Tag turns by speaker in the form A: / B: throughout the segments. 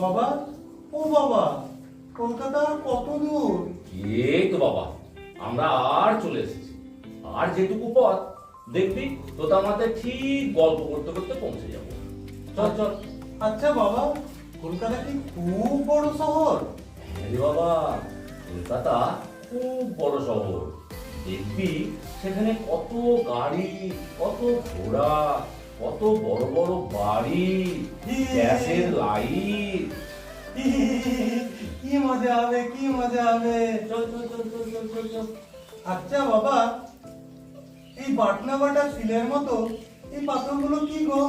A: বাবা ও বাবা কলকাতা কত দূর?
B: এই তো বাবা আমরা আর চলে এসেছি। আর যেটুকু পথ দেখবি তোতা মাথায় ঠিক গল্প করতে করতে পৌঁছে যাব। চল চল।
A: আচ্ছা বাবা কলকাতা কি খুব বড় শহর?
B: হ্যাঁ বাবা কলকাতা খুব বড় শহর। দেখবি সেখানে কত গাড়ি কত ঘোড়া কত বড় বড় বাড়ি গ্যাসের লাইট।
A: কি মজা হবে কি মজা হবে?
B: চল চল চল চল চল চল চল।
A: আচ্ছা বাবা এই বাটনা বাটা সিলের মতো এই পাথরগুলো কি গো?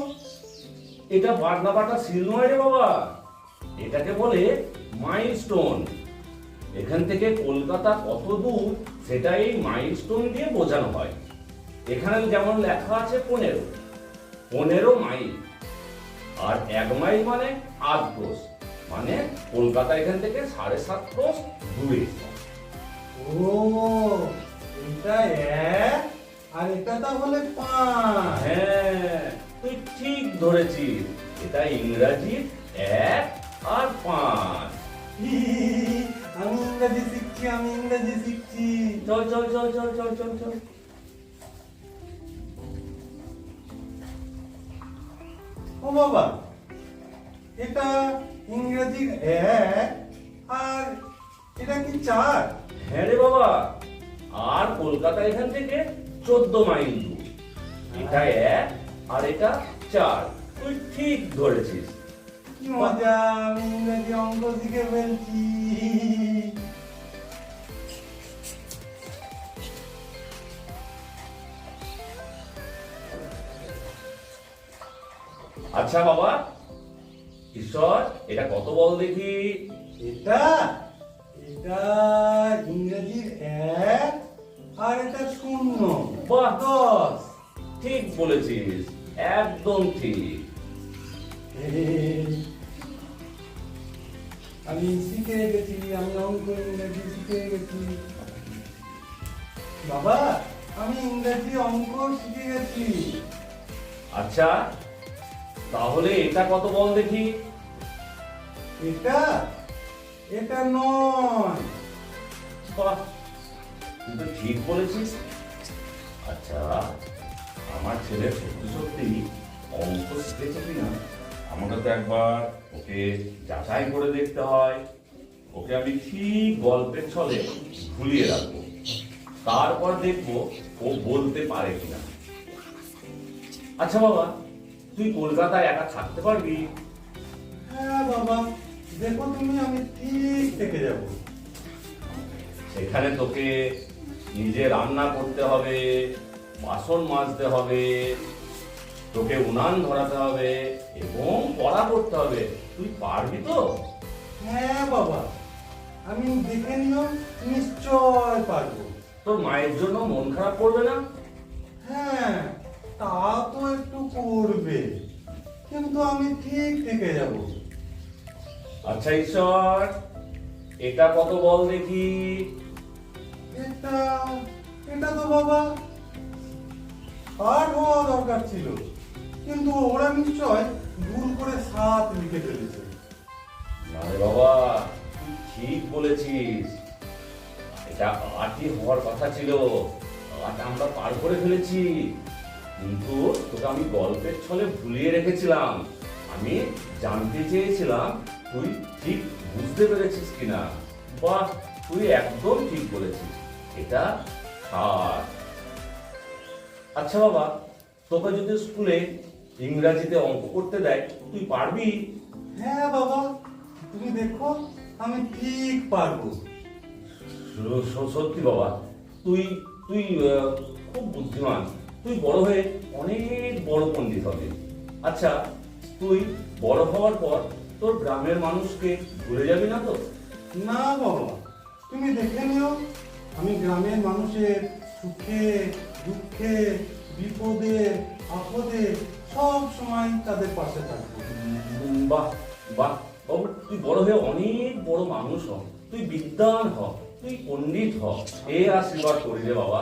B: এটা বাটনা বাটা সিল নয় রে বাবা। এটাকে বলে মাইলস্টোন। এখান থেকে কলকাতা কত দূর সেটা এই মাইলস্টোন দিয়ে বোঝানো হয়। এখানে যেমন লেখা আছে পনেরো পনেরো মাইল। আর এক মাইল মানে আট ক্রোশ। মানে কলকাতা এখান থেকে সাড়ে সাত ক্রোশ দূরে।
A: ও এটা এক আর এটা তাহলে পাঁচ।
B: হ্যাঁ তুই ঠিক ধরেছিস। এটা ইংরাজির এক আর পাঁচ।
A: আমি ইংরেজি শিখছি আমি ইংরেজি শিখছি।
B: চল চল চল চল চল চল চল।
A: ও বাবা এটা ইংরেজির এক আর এটা কি চার?
B: হ্যাঁ রে বাবা আর কলকাতা এখান থেকে চোদ্দ মাইল দূর। এটা এক আর এটা চার। তুই ঠিক ধরেছিস।
A: কি মজা আমি ইংরেজি অঙ্ক শিখে ফেলছি।
B: আচ্ছা বাবা ঈশ্বর এটা কত বল দেখি?
A: এটা এটা ইংরেজির এক আর এটা শূন্য।
B: বাহ।
A: দশ।
B: ঠিক বলেছিস একদম ঠিক।
A: আমি শিখে গেছি আমি অঙ্ক ইংরেজি শিখে গেছি। বাবা আমি ইংরেজি অঙ্ক শিখে গেছি।
B: আচ্ছা তাহলে এটা কত বল দেখি?
A: এটা? এটা নয়।
B: বাহ তুই তো ঠিক বলেছিস। আচ্ছা আমার ছেলে সত্যি সত্যি অঙ্ক শিখেছে কিনা আমাকে তো একবার ওকে যাচাই করে দেখতে হয়। ওকে আমি ঠিক গল্পের ছলে ভুলিয়ে রাখব। তারপর দেখব ও বলতে পারে কিনা। আচ্ছা বাবা তুই কলকাতায় একা থাকতে পারবি?
A: হ্যাঁ বাবা। দেখো তুমি আমি ঠিক থেকে যাব।
B: সেখানে তোকে নিজে রান্না করতে হবে বাসন মাজতে হবে তোকে উনান ধরাতে হবে এবং পড়া করতে হবে। তুই পারবি তো?
A: হ্যাঁ বাবা। আমি দেখে নিও নিশ্চয় পারব।
B: তোর মায়ের জন্য মন খারাপ করবে না?
A: হ্যাঁ। তা তো একটু করবে। কিন্তু আমি ঠিক থেকে যাব।
B: আচ্ছা ঈশ্বর এটা কত বল দেখি?
A: এটা এটা তো বাবা আট হওয়া দরকার ছিল। কিন্তু ওরা নিশ্চয় ভুল করে সাত লিখে ফেলেছে।
B: আরে বাবা ঠিক বলেছিস। এটা আটই হওয়ার কথা ছিল। আট আমরা পার করে ফেলেছি। কিন্তু তোকে আমি গল্পের ছলে ভুলিয়ে রেখেছিলাম। আমি জানতে চেয়েছিলাম তুই ঠিক বুঝতে পেরেছিস কিনা। বাহ তুই একদম ঠিক বলেছিস। এটা সাত আচ্ছা বাবা তোকে যদি স্কুলে ইংরাজিতে অঙ্ক করতে দেয় তুই পারবি?
A: হ্যাঁ বাবা তুমি দেখো আমি ঠিক পারব।
B: সত্যি বাবা তুই তুই খুব বুদ্ধিমান। তুই বড় হয়ে অনেক বড় পণ্ডিত হবে। আচ্ছা তুই বড় হওয়ার পর তোর গ্রামের মানুষকে ভুলে যাবি না তো?
A: না বাবা তুমি দেখে নিও আমি গ্রামের মানুষের সুখে দুঃখে বিপদে আপদে সব সময় তাদের পাশে থাকব।
B: বাহ বাহ। বাবু তুই বড় হয়ে অনেক বড় মানুষ হ। তুই বিদ্যান হ তুই পণ্ডিত হ। এ আশীর্বাদ করি রে বাবা।